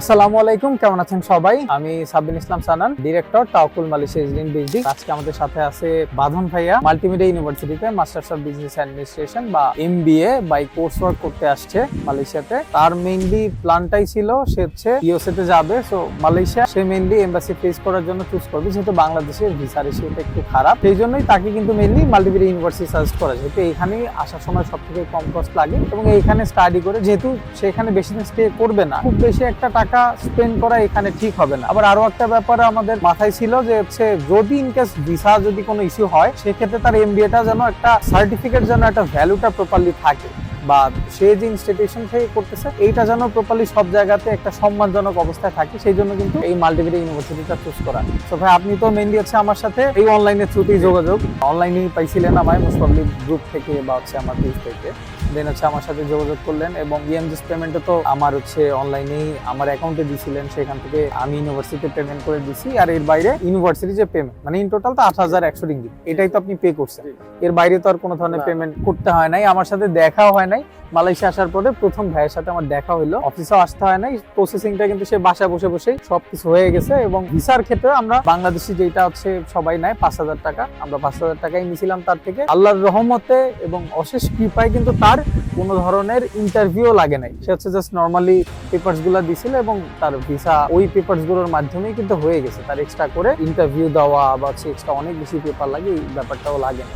আসসালামু আলাইকুম, কেমন আছেন সবাই? আমি সাবিন ইসলাম সানান, ডিরেক্টর তাওকুল মালয়েশিয়া ইজলিন বিজডি আজকে আমাদের সাথে আছে বাঁধন ভাইয়া, মাল্টিমিডিয়া ইউনিভার্সিটিতে মাস্টার্স অফ বিজনেস অ্যাডমিনিস্ট্রেশন বা এমবিএ বাই কোর্স ওয়ার্ক করতে আসছে মালয়েশিয়াতে। তার মেইনলি প্ল্যানটাই ছিল, সে হচ্ছে ইউএসএ তে যাবে। সো মালয়েশিয়া, সে মেইনলি এমবাসি ফেস করার জন্য চুজ করবে, যেহেতু বাংলাদেশের ভিসা রেশিওটা একটু খারাপ। সেই জন্যই তাকে কিন্তু মেইনলি মাল্টিমিডিয়া ইউনিভার্সিটি সাজেস্ট করা যেহেতু এখানেই আসার সময় সব থেকে কম কস্ট লাগে। এবং এইখানে স্টাডি করে, যেহেতু সেখানে বেশি দিন স্টে করবে না, খুব বেশি একটা টাকা স্পেন্ড করা এখানে ঠিক হবে না। আবার আরও একটা ব্যাপার আমাদের মাথায় ছিল যে হচ্ছে যদি ইনকেস ভিসা যদি কোনো ইস্যু হয়, সেক্ষেত্রে তার এমবিএটা যেন একটা সার্টিফিকেট যেন একটা ভ্যালুটা প্রপারলি থাকে বা সে যে ইনস্টিটিউশন থেকে করতেছে, এইটা যেন প্রপারলি সব জায়গাতে একটা সম্মানজনক অবস্থায় থাকে, সেই জন্য কিন্তু এই মাল্টিমিডিয়া ইউনিভার্সিটিটা চুজ করা। তো ভাই, আপনি তো মেনলি হচ্ছে আমার সাথে এই অনলাইনের থ্রুতেই যোগাযোগ। অনলাইনেই পাইছিলেন আমায় প্রবলি গ্রুপ থেকে বা হচ্ছে আমার পেজ থেকে। দেন হচ্ছে আমার সাথে যোগাযোগ করলেন এবং E ইএমজিএস পেমেন্টে তো আমার হচ্ছে অনলাইনেই আমার অ্যাকাউন্টে দিছিলেন সেখান থেকে আমি ইউনিভার্সিটিতে পেমেন্ট করে দিছি। আর এর বাইরে ইউনিভার্সিটি যে পেমেন্ট মানে ইন টোটাল তো আট হাজার একশো রিঙ্গিত এটাই তো আপনি পে করছেন। এর বাইরে তো আর কোনো ধরনের পেমেন্ট করতে হয় নাই। আমার সাথে দেখাও হয় নাই। মালয়েশিয়া আসার পরে প্রথম ভাইয়ের সাথে আমার দেখা হলো অফিসেও আসতে হয় নাই। প্রসেসিংটা কিন্তু সে বাসায় বসে বসেই সবকিছু হয়ে গেছে এবং ভিসার ক্ষেত্রে আমরা বাংলাদেশি যেটা হচ্ছে সবাই নেয় পাঁচ হাজার টাকা। আমরা পাঁচ হাজার টাকাই নিয়েছিলাম তার থেকে। আল্লাহর রহমতে এবং অশেষ কৃপায় কিন্তু তার কোনো ধরনের ইন্টারভিউ লাগে নাই। সে হচ্ছে জাস্ট নর্মালি পেপারসগুলো দিছিল এবং তার ভিসা ওই পেপারসগুলোর মাধ্যমেই কিন্তু হয়ে গেছে। তার এক্সট্রা করে ইন্টারভিউ দেওয়া বা এক্সট্রা অনেক বেশি পেপার লাগে, এই ব্যাপারটাও লাগে না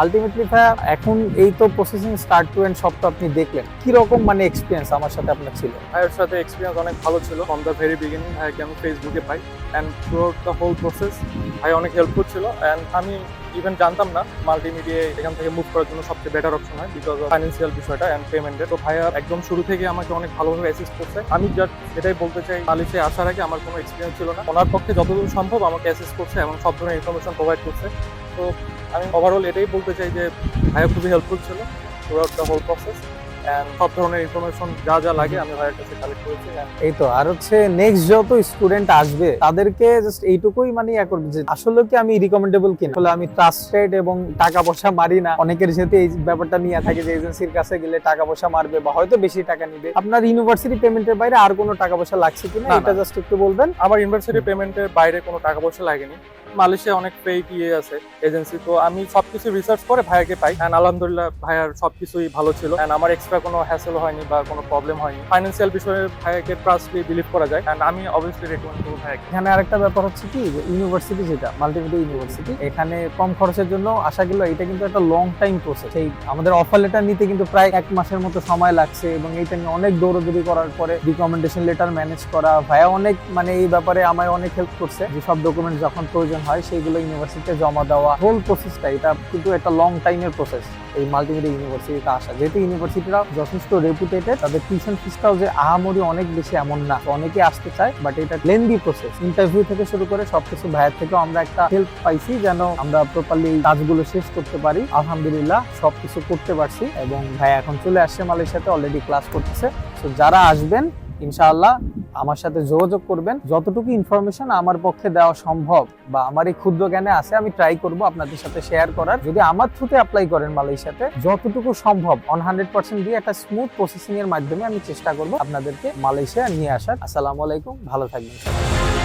আলটিমেটলি ভাইয়া, এখন এই তো প্রসেসিং স্টার্ট টু এন্ড সব তো আপনি দেখলেন। কি রকম মানে এক্সপিরিয়েন্স আমার সাথে আপনার ছিল? ভাইয়ের সাথে এক্সপিরিয়েন্স অনেক ভালো ছিল ফ্রম দ্য ভেরি বিগিনিং ভাইকে আমি ফেসবুকে পাই। And through the whole process ভাই অনেক হেল্পফুল ছিল অ্যান্ড আমি ইভেন জানতাম না মাল্টিমিডিয়া এখান থেকে মুভ করার জন্য সবচেয়ে বেটার অপশন হয় বিকজ অফ ফাইন্যান্সিয়াল বিষয়টা অ্যান্ড পেমেন্টের তো ভাইয়া একদম শুরু থেকে আমাকে অনেক ভালোভাবে অ্যাসিস্ট করছে। আমি জাস্ট এটাই বলতে চাই মালয়েশিয়া আসার আগে আমার কোনো এক্সপিরিয়েন্স ছিল না। ওনার পক্ষে যতদূর সম্ভব আমাকে অ্যাসিস্ট করছে এবং সব ধরনের ইনফরমেশন প্রোভাইড করছে। তো আমি ওভারঅল এটাই বলতে চাই যে ভাইয়া খুবই হেল্পফুল ছিল throughout the whole process সব ধরনের ইনফরমেশন যা যা লাগে আমি ভাইয়ের কাছে কালেক্ট করেছি। এই তো আর হচ্ছে নেক্সট যত স্টুডেন্ট আসবে তাদেরকে জাস্ট এইটুকুই মানে ইয়া করবে যে আসলে কি আমি রিকমেন্ডেবল কিনা? আসলে আমি ট্রাস্টেড এবং টাকা পয়সা মারি না। অনেকের যেহেতু এই ব্যাপারটা নিয়ে থাকে যে এজেন্সির কাছে গেলে টাকা পয়সা মারবে বা হয়তো বেশি টাকা নিবে। আপনার ইউনিভার্সিটি পেমেন্টের বাইরে আর কোনো টাকা পয়সা লাগছে কিনা। এটা জাস্ট একটু বলবেন। আমার ইউনিভার্সিটি পেমেন্টের বাইরে কোনো টাকা পয়সা লাগেনি। মালয়েশিয়া অনেক ফেক ইয়ে আছে এজেন্সি তো আমি সবকিছু রিসার্চ করে ভাইয়াকে পাই। অ্যান্ড আলহামদুলিল্লাহ ভাইয়ার সবকিছুই ভালো ছিল। অ্যান্ড আমার এক্সট্রা কোনো হ্যাসেল হয়নি বা কোনো প্রবলেম হয়নি। ফাইন্যান্সিয়াল বিষয়ে ভাইয়াকে ট্রাস্টলি বিলিভ করা যায়। অ্যান্ড আমি অবভিয়াসলি রেকমেন্ড করব ভাইয়াকে। এখানে আরেকটা ব্যাপার হচ্ছে কি, যে ইউনিভার্সিটি যেটা মাল্টিমিডিয়া ইউনিভার্সিটি এখানে কম খরচের জন্য আসা গেল এটা কিন্তু একটা লং টাইম প্রসেস সেই আমাদের অফার লেটার নিতে কিন্তু প্রায় এক মাসের মতো সময় লাগছে এবং এইটা নিয়ে অনেক দৌড়দৌড়ি করার পরে রিকমেন্ডেশন লেটার ম্যানেজ করা, ভাইয়া অনেক মানে এই ব্যাপারে আমায় অনেক হেল্প করছে। যে সব ডকুমেন্ট যখন প্রয়োজন হয়, সেইগুলো ইউনিভার্সিটিতে জমা দেওয়া হোল প্রসেসটা এটা কিন্তু একটা লং টাইমের প্রসেস এই মাল্টিমিডিয়া ইউনিভার্সিটিতে আসা। যেহেতু ইউনিভার্সিটিরা যথেষ্ট রেপুটেটেড তাদের টিউশন ফিসটাও যে আহামরি অনেক বেশি এমন না। অনেকে আসতে চায় বাট এটা লেন্দি প্রসেস ইন্টারভিউ থেকে শুরু করে সবকিছু ভাইয়ের থেকেও আমরা একটা হেল্প পাইছি যেন আমরা প্রপারলি কাজগুলো শেষ করতে পারি। আলহামদুলিল্লাহ, সবকিছু করতে পারছি এবং ভাই এখন চলে আসছে মালয়েশিয়াতে অলরেডি ক্লাস করতেছে। তো যারা আসবেন, ইনশাআল্লাহ আমার সাথে যোগাযোগ করবেন। যতটুকু ইনফরমেশন আমার পক্ষে দেওয়া সম্ভব বা আমার এই ক্ষুদ্র জ্ঞানে আছে, আমি ট্রাই করব আপনাদের সাথে শেয়ার করার। যদি আমার থ্রুতে অ্যাপ্লাই করেন মালয়েশিয়াতে, যতটুকু সম্ভব ওয়ান হান্ড্রেড পার্সেন্ট দিয়ে একটা স্মুথ প্রসেসিং এর মাধ্যমে আমি চেষ্টা করব আপনাদেরকে মালয়েশিয়া নিয়ে আসার। আসসালামু আলাইকুম, ভালো থাকবেন।